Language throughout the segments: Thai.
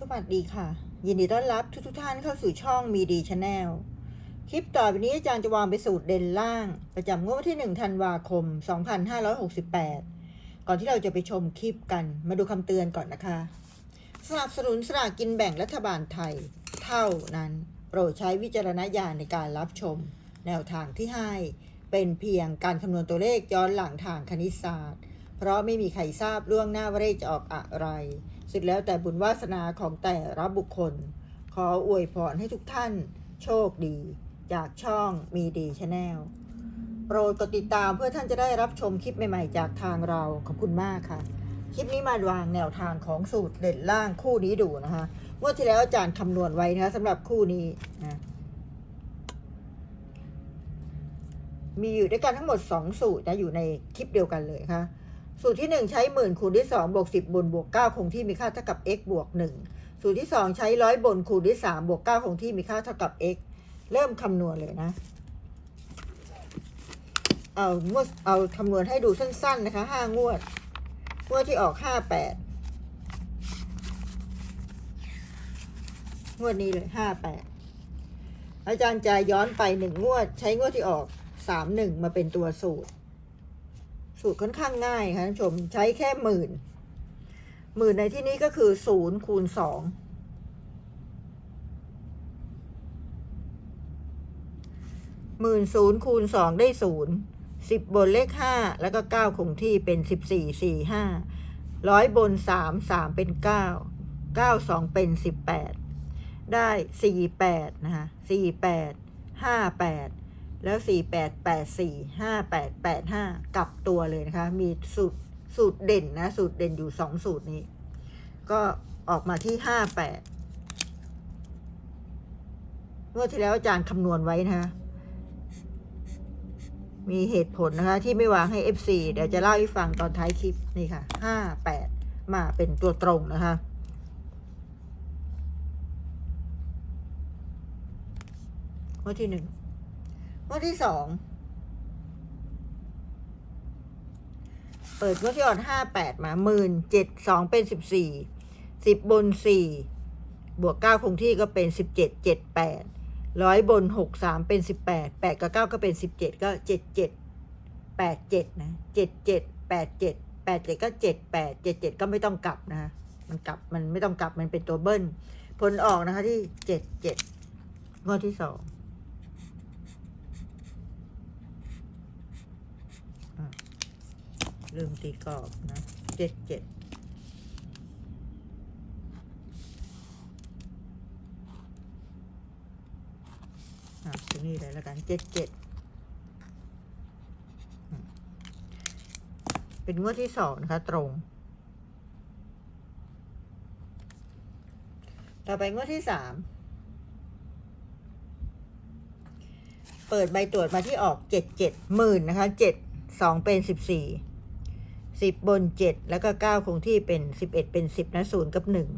สวัสดีค่ะ ยินดีต้อนรับทุกทท่านเข้าสู่ช่องมีดีชาแนลคลิปต่อไปนี้อาจารย์จะวางไปสูตรเด่นล่าง ประจำงวดวันที่ 1 ธันวาคม 2568 ก่อนที่เราจะไปชมคลิปกันมาดูคำเตือนก่อนนะคะ สนับสนุนสลากกินแบ่งรัฐบาลไทย เท่านั้น โปรดใช้วิจารณญาณในการรับชม แนวทางที่ให้เป็นเพียงการคำนวณตัวเลขย้อนหลังทางคณิตศาสตร์ เพราะไม่มีใครทราบล่วงหน้าว่าเลขจะออกอะไร สุดแล้วแต่บุญวาสนาของแต่ละบุคคล ขออวยพรให้ทุกท่าน โชคดี จากช่องมีดีชาแนลโปรดกดติดตามเพื่อท่านจะได้รับชมคลิปใหม่ๆ จากทางเราขอบคุณมากค่ะ คลิปนี้มาวางแนวทางของสูตรเด่นล่างคู่นี้ดูนะคะเมื่อที่แล้วอาจารย์คำนวณไว้นะคะสำหรับคู่นี้นะมีอยู่ด้วยกันทั้งหมด 2 สูตรนะอยู่ในคลิปเดียวกันเลยค่ะ สูตรที่ 1 ใช้หมื่นคูณที่2บวก10บนบวก9คงที่มีค่าเท่ากับ x บวก1สูตรที่ 2 ใช้ร้อยบนคูณที่3บวก9คงที่มีค่าเท่ากับ x เริ่มคำนวณเลยนะ เอางวดเอาคำนวณให้ดูสั้น ๆ นะคะห้างวดงวดที่ออกห้าแปดงวดนี้เลยห้าแปดอาจารย์จะย้อนไปหนึ่งงวด ใช้งวดที่ออกสามหนึ่งมาเป็นตัวสูตร สูตรค่อนข้างง่ายค่ะท่านผู้ชมใช้แค่หมื่นหมื่นในที่นี้ก็คือศูนย์คูณสองหมื่นศูนย์คูณสองได้ศูนย์สิบบนเลขห้าแล้วก็เก้าคงที่เป็นสิบสี่สี่ห้าร้อยบนสามสามเป็นเก้าเก้าสองเป็นสิบแปดได้สี่แปดนะคะสี่แปดห้าแปด แล้วสี่แปดแปดสี่ห้าแปดแปดห้ากลับตัวเลยนะคะ มีสูตรสูตรเด่นนะ สูตรเด่นอยู่สองสูตรนี้ ก็ออกมาที่ห้าแปดเมื่อที่แล้วอาจารย์คำนวณไว้นะคะ มีเหตุผลนะคะ ที่ไม่วางให้ FC เดี๋ยวจะเล่าให้ฟังตอนท้ายคลิปนี่ค่ะห้าแปดมาเป็นตัวตรงนะคะงวดที่หนึ่ง งวดที่สองเปิดงวดที่ออนห้าแปดมาหมื่นเจ็ดสองเป็นสิบสี่สิบบนสี่บวกเก้าคงที่ก็เป็นสิบเจ็ดเจ็ดแปดร้อยบนหกสามเป็นสิบแปดแปดกับเก้าก็เป็นสิบเจ็ดก็เจ็ดเจ็ดแปดเจ็ดนะเจ็ดเจ็ดแปดเจ็ดแปดเจ็ดก็เจ็ดแปดเจ็ดเจ็ดก็ไม่ต้องกลับนะคะมันกลับมันไม่ต้องกลับมันเป็นตัวเบิ้ลผลออกนะคะที่เจ็ดเจ็ดงวดที่สองอะ ลืมตีกรอบนะเจ็ดเจ็ดอะตรงนี้เลยแล้วกันเจ็ดเจ็ดเป็นงวดที่สองนะคะ ตรง ต่อไปงวดที่สามเปิดใบตรวจมาที่ออกเจ็ดเจ็ดหมื่นนะคะเจ็ดสองเป็นสิบสี่ สิบบนเจ็ดแล้วก็เก้าคงที่เป็นสิบเอ็ดเป็นสิบนะศูนย์กับหนึ่ง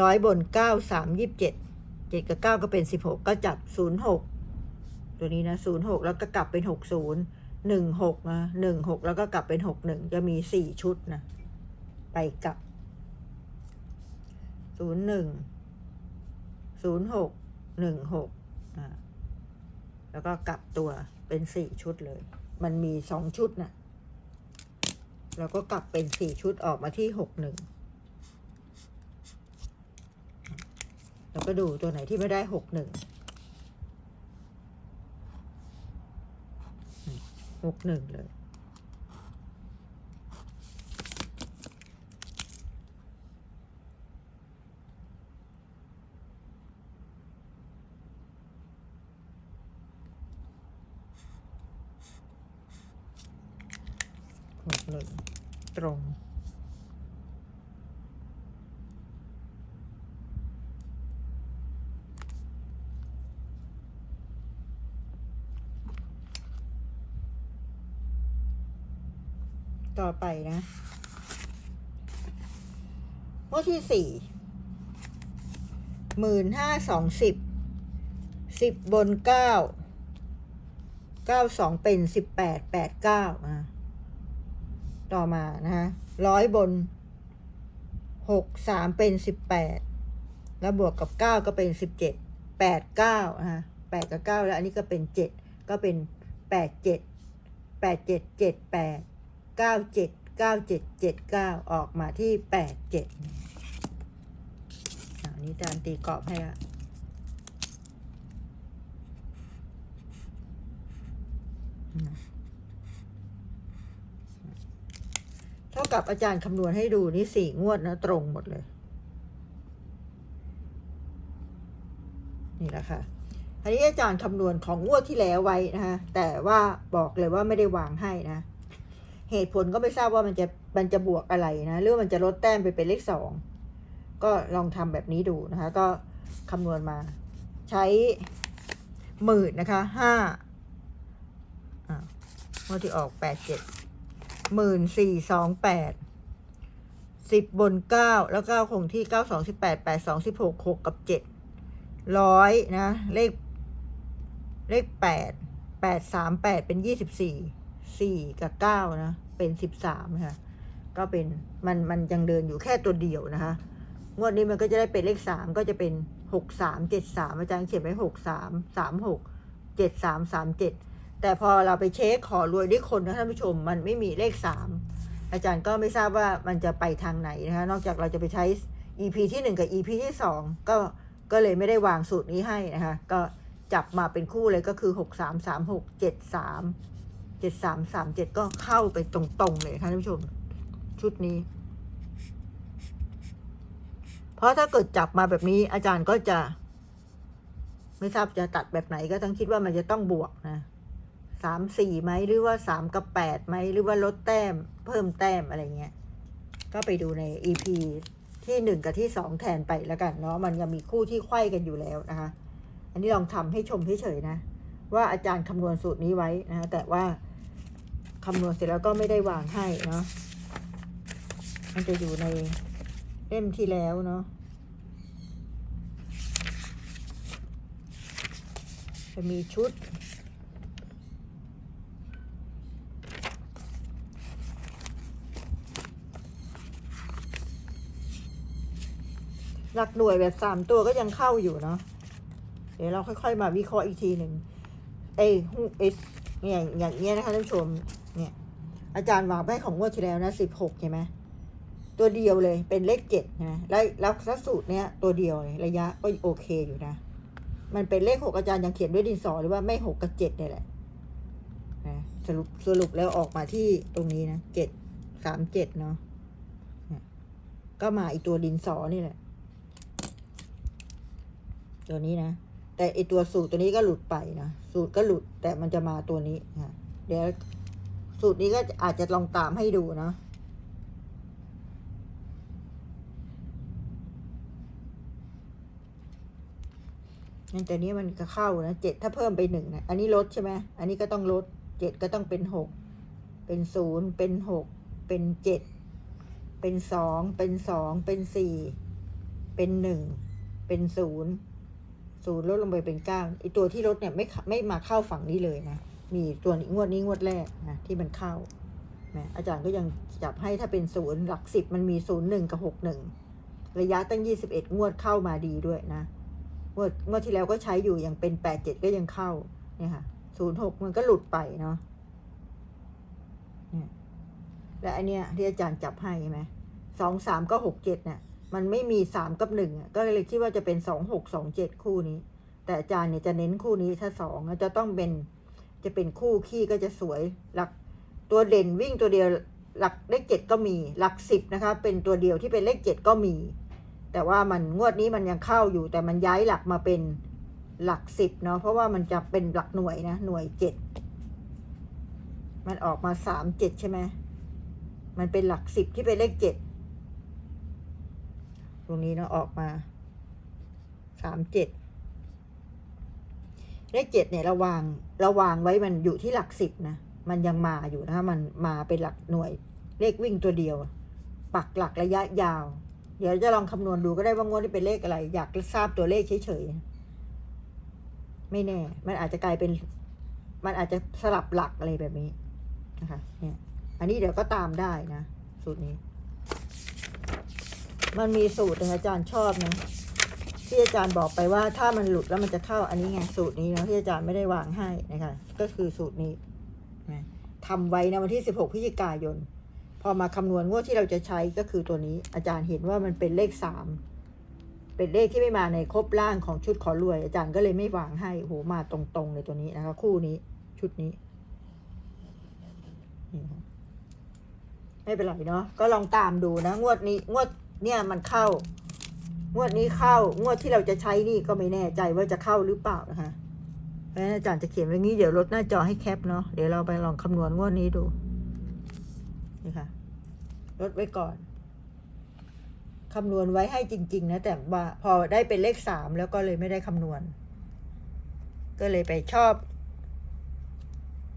ร้อยบนเก้าสามยี่สิบเจ็ดเจ็ดกับเก้าก็เป็นสิบหกก็จับศูนย์หกตัวนี้นะศูนย์หกแล้วก็กลับเป็นหกศูนย์หนึ่งหกนะหนึ่งหกแล้วก็กลับเป็นหกหนึ่งจะมีสี่ชุดนะไปกลับศูนย์หนึ่งศูนย์หกหนึ่งหกแล้วก็กลับตัวเป็นสี่ชุดเลย มันมีสองชุดนะ แล้วก็กลับเป็นสี่ชุดออกมาที่หกหนึ่งแล้วก็ดูตัวไหนที่ไม่ได้หกหนึ่งหกหนึ่งเลย หกหนึ่งตรง ต่อไปนะงวดที่สี่หมื่นห้าสองสิบสิบบนเก้าเก้าสองเป็นสิบแปดแปดเก้าอะต่อมานะคะร้อยบนหกสามเป็นสิบแปดแล้วบวกกับเก้าก็เป็นสิบเจ็ดแปดเก้าฮะแปดกับเก้าแล้วอันนี้ก็เป็นเจ็ดก็เป็นแปดเจ็ดแปดเจ็ดเจ็ดแปด เก้าเจ็ดเก้าเจ็ดเจ็ดเก้าออกมาที่แปดเจ็ดอันนี้อาจารย์ตีกรอบให้ละเท่ากับอาจารย์คำนวณให้ดูนี่สี่งวดนะ ตรงหมดเลย นี่แหละค่ะอันนี้อาจารย์คำนวณของงวดที่แล้วไว้นะคะแต่ว่าบอกเลยว่าไม่ได้วางให้นะ เหตุผลก็ไม่ทราบว่ามันจะมันจะบวกอะไรนะหรือมันจะลดแต้มไปเป็นเลขสองก็ลองทำแบบนี้ดูนะคะ ก็คำนวณมา ใช้หมื่นนะคะห้าอ่างวดที่ออกแปดเจ็ดหมื่นสี่สองแปดสิบบนเก้าแล้วเก็คงที่เก้าสองสิบแปดแปดสองสิบหกหกกับเจ็ดร้อยนะ เลข เลขแปดแปดสามแปดเป็นยี่สิบสี่ สี่กับเก้านะ เป็นสิบสามนะคะก็เป็นมันมันยังเดินอยู่แค่ตัวเดียวนะคะ งวดนี้มันก็จะได้เป็นเลขสามก็จะเป็นหกสามเจ็ดสามอาจารย์เขียนไว้หกสามสามหกเจ็ดสามสามเจ็ดแต่พอเราไปเช็คขอรวยด้วยคนนะท่านผู้ชม มันไม่มีเลขสามอาจารย์ก็ไม่ทราบว่ามันจะไปทางไหนนะคะ นอกจากเราจะไปใช้ EP ที่หนึ่งกับ EP ที่สองก็ก็เลยไม่ได้วางสูตรนี้ให้นะคะ ก็จับมาเป็นคู่เลยก็คือหกสามสามหก เจ็ดสามสามสามเจ็ดก็เข้าไปตรงๆเลยค่ะท่านผู้ชม ชุดนี้ เพราะถ้าเกิดจับมาแบบนี้อาจารย์ก็จะ ไม่ทราบจะตัดแบบไหนก็ต้องคิดว่ามันจะต้องบวกนะสามสี่ไหมหรือว่าสามกับแปดไหมหรือว่าลดแต้ม เพิ่มแต้มอะไรเงี้ย ก็ไปดูใน EP ที่หนึ่งกับที่สองแทนไปแล้วกันเนาะมันยังมีคู่ที่ไขว้กันอยู่แล้วนะคะ อันนี้ลองทำให้ชมเฉยๆนะ ว่าอาจารย์คำนวณสูตรนี้ไว้นะ แต่ว่า คำนวณเสร็จแล้วก็ไม่ได้วางให้เนาะมันจะอยู่ในเล่มที่แล้วเนาะจะมีชุดหลักหน่วยแบบสามตัวก็ยังเข้าอยู่เนาะ เดี๋ยวเราค่อยๆ มาวิเคราะห์อีกทีหนึ่ง เอ้ฮูเอสเนี่ยอย่างเงี้ยนะคะท่านผู้ชม เนี่ย อาจารย์วางไปของงวดที่แล้วนะสิบหกใช่ไหมตัวเดียวเลยเป็นเลขเจ็ดนะแล้วแล้วสูตรเนี้ยตัวเดียวเลยระยะก็โอเคอยู่นะ มันเป็นเลขหกอาจารย์ยังเขียนด้วยดินสอหรือว่าไม่หกกับเจ็ดเนี่ยแหละนะสรุปสรุปแล้วออกมาที่ตรงนี้นะเจ็ดสามเจ็ดเนาะก็มาอีกตัวดินสอนี่แหละ ตัวนี้นะ แต่ไอตัวสูตรตัวนี้ก็หลุดไปนะ สูตรก็หลุดแต่มันจะมาตัวนี้นะเดี๋ยว สูตรนี้ก็อาจจะลองตามให้ดูนะงั้นแตัวนี้มันก็เข้านะเจ็ดถ้าเพิ่มไปหนึ่งนะ อันนี้ลดใช่ไหมอันนี้ก็ต้องลดเจ็ดก็ต้องเป็นหกเป็นศูนย์เป็นหกเป็นเจ็ดเป็นสองเป็นสองเป็นสี่เป็นหนึ่งเป็นศูนย์ศูนย์ลดลงไปเป็นเก้าไอตัวที่ลดเนี่ยไม่ไม่มาเข้าฝั่งนี้เลยนะ มีตัวนี้งวดนี้งวดแรกนะที่มันเข้านะอาจารย์ก็ยังจับให้ถ้าเป็นศูนย์หลักสิบมันมีศูนย์หนึ่งกับหกหนึ่งระยะตั้งยี่สิบเอ็ดงวดเข้ามาดีด้วยนะงวดงวดที่แล้วก็ใช้อยู่ยังเป็นแปดเจ็ดก็ยังเข้าเนี่ยค่ะศูนย์หกมันก็หลุดไปเนาะเนี่ยและอันเนี้ยที่อาจารย์จับให้ใช่ไหมสองสามก็หกเจ็ดเนี่ยมันไม่มีสามกับหนึ่งก็เลยคิดว่าจะเป็นสองหกสองเจ็ดคู่นี้ แต่อาจารย์เนี่ยจะเน้นคู่นี้ถ้าสองจะต้องเป็น จะเป็นคู่ขี้ก็จะสวยหลักตัวเด่นวิ่งตัวเดียวหลักเลขเจ็ดก็มี หลักสิบนะคะ เป็นตัวเดียวที่เป็นเลขเจ็ดก็มี แต่ว่ามันงวดนี้มันยังเข้าอยู่ แต่มันย้ายหลักมาเป็นหลักสิบเนาะเพราะว่ามันจะเป็นหลักหน่วยนะ หน่วยเจ็ดมันออกมาสามเจ็ดใช่ไหมมันเป็นหลักสิบที่เป็นเลขเจ็ดตรงนี้เนาะออกมาสามเจ็ด เลขเจ็ดเนี่ยระวางระวางไว้มันอยู่ที่หลักสิบนะ มันยังมาอยู่นะคะมันมาเป็นหลักหน่วย เลขวิ่งตัวเดียว ปักหลักระยะยาว เดี๋ยวจะลองคำนวณดูก็ได้ว่างวดนี้เป็นเลขอะไร อยากทราบตัวเลขเฉยๆ ไม่แน่ มันอาจจะกลายเป็น มันอาจจะสลับหลักอะไรแบบนี้นะคะเนี่ยอันนี้เดี๋ยวก็ตามได้นะ สูตรนี้ มันมีสูตรอาจารย์ชอบนะ ที่อาจารย์บอกไปว่าถ้ามันหลุดแล้วมันจะเข้าอันนี้ไงสูตรนี้นะที่อาจารย์ไม่ได้วางให้นะคะก็คือสูตรนี้นะทำไว้นะวันที่ 16พฤศจิกายน พอมาคำนวณงวดที่เราจะใช้ก็คือตัวนี้อาจารย์เห็นว่ามันเป็นเลขสามเป็นเลขที่ไม่มาในครบล่างของชุดขอรวย อาจารย์ก็เลยไม่วางให้โหมาตรงๆเลยตัวนี้นะคะ คู่นี้ชุดนี้นี่ค่ะไม่เป็นไรเนาะก็ลองตามดูนะ งวดนี้งวดเนี่ยมันเข้า งวดนี้เข้างวดที่เราจะใช้นี่ก็ไม่แน่ใจว่าจะเข้าหรือเปล่านะคะเพราะฉะนั้นอาจารย์จะเขียนไว้งี้เดี๋ยวลดหน้าจอให้แคปเนาะเดี๋ยวเราไปลองคำนวณงวดนี้ดูนี่ค่ะลดไว้ก่อนคำนวณไว้ให้จริง ๆ นะ แต่ว่าพอได้เป็นเลขสามแล้วก็เลยไม่ได้คำนวณ ก็เลยไปชอบ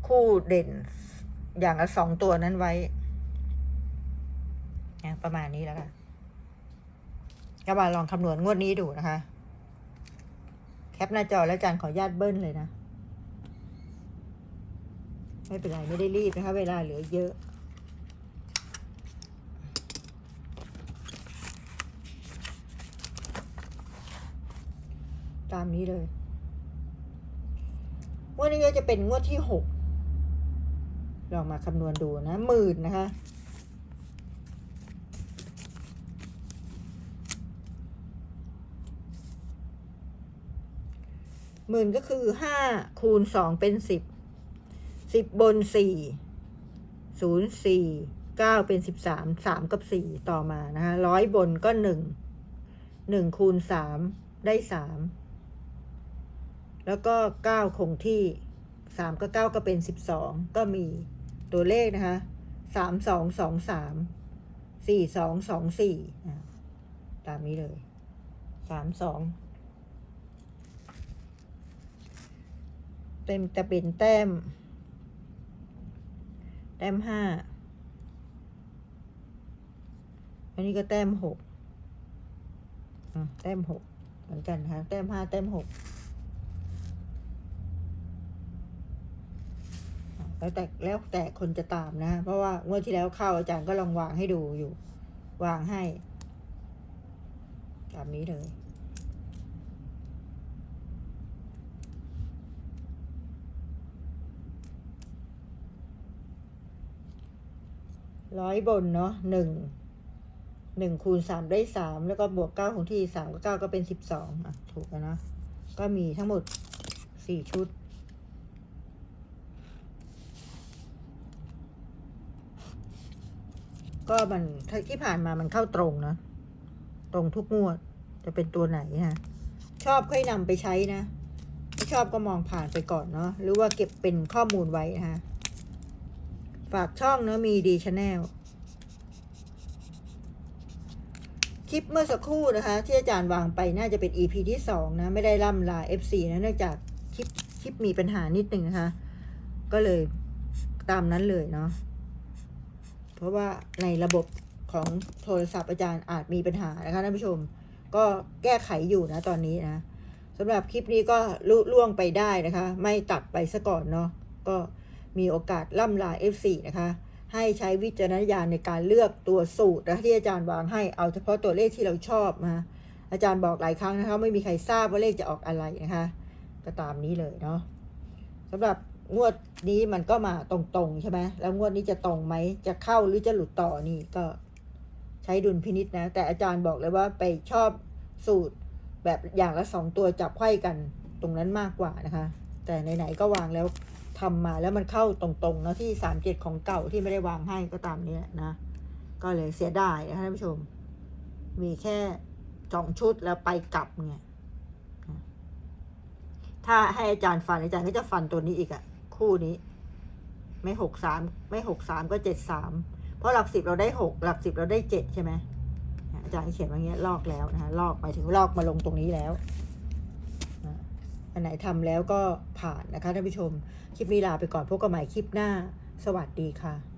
คู่เด่น อย่างละสองตัวนั้นไว้ ประมาณนี้แล้วค่ะ ก็มาลองคำนวณงวดนี้ดูนะคะ แคปหน้าจอแล้วอาจารย์ขออนุญาตเบิ้ลเลยนะ ไม่เป็นไรไม่ได้รีบนะคะ เวลาเหลือเยอะตามนี้เลย งวดนี้ก็จะเป็นงวดที่หกลองมาคำนวณดูนะหมื่นนะคะ หมื่นก็คือห้าคูณสองเป็นสิบสิบบนสี่ศูนย์สี่เก้าเป็นสิบสามสามกับสี่ต่อมานะคะร้อยบนก็หนึ่งหนึ่งคูณสามได้สามแล้วก็เก้าคงที่สามก็เก้าก็เป็นสิบสองก็มีตัวเลขนะคะสามสองสองสามสี่สองสองสี่ตามนี้เลยสามสอง เต็มจะเป็นแต้ม แต้มห้า อันนี้ก็แต้มหกแต้มหกเหมือนกันค่ะ แต้มห้าแต้มหกแล้วแต่แล้วแต่คนจะตามนะ เพราะว่างวดที่แล้วเข้าอาจารย์ก็ลองวางให้ดูอยู่ วางให้แบบนี้เลย ร้อยบนเนาะหนึ่งหนึ่งคูณสามได้สามแล้วก็บวกเก้าของที่สามกับเก้าก็เป็นสิบสองอะถูกแล้วนะก็มีทั้งหมดสี่ชุด ก็มันที่ผ่านมามันเข้าตรงนะ ตรงทุกงวดจะเป็นตัวไหนนะชอบค่อยนำไปใช้นะไม่ชอบก็มองผ่านไปก่อนเนาะหรือว่าเก็บเป็นข้อมูลไว้นะคะ ฝากช่องเนอะมีดีชาแนลคลิปเมื่อสักครู่นะคะ ที่อาจารย์วางไปน่าจะเป็น EP ที่สองนะ ไม่ได้ล่ำลา FC นะเนื่องจากคลิปคลิปมีปัญหานิดนึงนะคะ ก็เลยตามนั้นเลยเนาะเพราะว่าในระบบของโทรศัพท์อาจารย์อาจมีปัญหานะคะท่านผู้ชม ก็แก้ไขอยู่นะตอนนี้นะสำหรับคลิปนี้ก็ลุล่วงไปได้นะคะ ไม่ตัดไปซะก่อนเนาะก็ มีโอกาสล่ำลา F4 นะคะให้ใช้วิจารณญาณในการเลือกตัวสูตรนะที่อาจารย์วางให้เอาเฉพาะตัวเลขที่เราชอบนะอาจารย์บอกหลายครั้งนะคะไม่มีใครทราบว่าเลขจะออกอะไรนะคะก็ตามนี้เลยเนาะสำหรับงวดนี้มันก็มาตรงๆใช่ไหมแล้วงวดนี้จะตรงไหมจะเข้าหรือจะหลุดต่อนี่ก็ใช้ดุลพินิษนะ แต่อาจารย์บอกเลยว่าไปชอบสูตรแบบอย่างละสองตัวจับไขว้กันตรงนั้นมากกว่านะคะ แต่ไหนๆก็วางแล้ว ทำมาแล้วมันเข้าตรงๆนะที่สามเจ็ดของเก่าที่ไม่ได้วางให้ก็ตามนี้นะ ก็เลยเสียดายนะท่านผู้ชม มีแค่สองชุดแล้วไปกลับเนี่ยถ้าให้อาจารย์ฟันอาจารย์ก็จะฟันตัวนี้อีกอะคู่นี้ ไม่หกสามไม่หกสามก็เจ็ดสามเพราะหลักสิบเราได้หกหลักสิบเราได้เจ็ดใช่ไหมอาจารย์เขียนว่างี้ลอกแล้วนะลอกหมายถึงลอกมาลงตรงนี้แล้ว อันไหนทำแล้วก็ผ่านนะคะท่านผู้ชม คลิปนี้ลาไปก่อนพบกันใหม่คลิปหน้า สวัสดีค่ะ